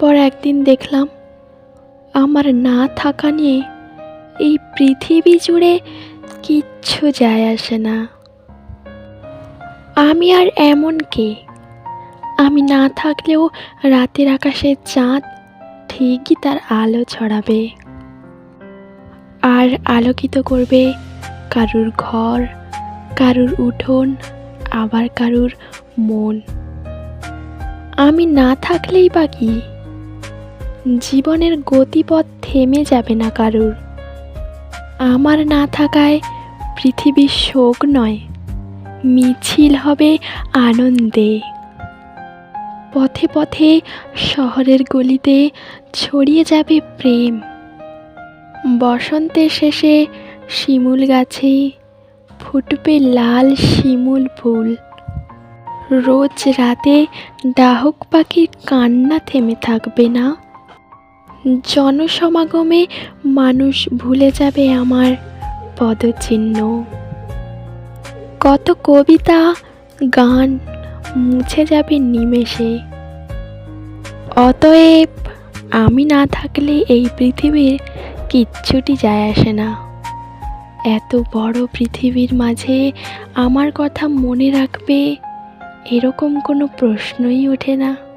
তারপর একদিন দেখলাম, আমার না থাকা নিয়ে এই পৃথিবী জুড়ে কিচ্ছু যায় আসে না। আমি আর এমন কে? আমি না থাকলেও রাতের আকাশে চাঁদ ঠিকই তার আলো ছড়াবে। আর আলোকিত করবে কারুর ঘর, কারুর উঠোন, আবার কারুর মন। আমি না থাকলেই বা কি? জীবনের গতিপথ থেমে যাবে না কারুর। আমার না থাকায় পৃথিবীর শোক নয়, মিছিল হবে আনন্দে। পথে পথে শহরের গলিতে ছড়িয়ে যাবে প্রেম। বসন্তের শেষে শিমুল গাছে ফুটবে লাল শিমুল ফুল। রোজ রাতে ডাহক পাখির কান্না থেমে থাকবে না। জনসমাগমে মানুষ ভুলে যাবে আমার পদচিহ্ন। কত কবিতা, গান মুছে যাবে নিমেষে। অতএব আমি না থাকলে এই পৃথিবীর কিচ্ছুটি যায় আসে না। এত বড় পৃথিবীর মাঝে আমার কথা মনে রাখবে, এরকম কোনো প্রশ্নই ওঠে না।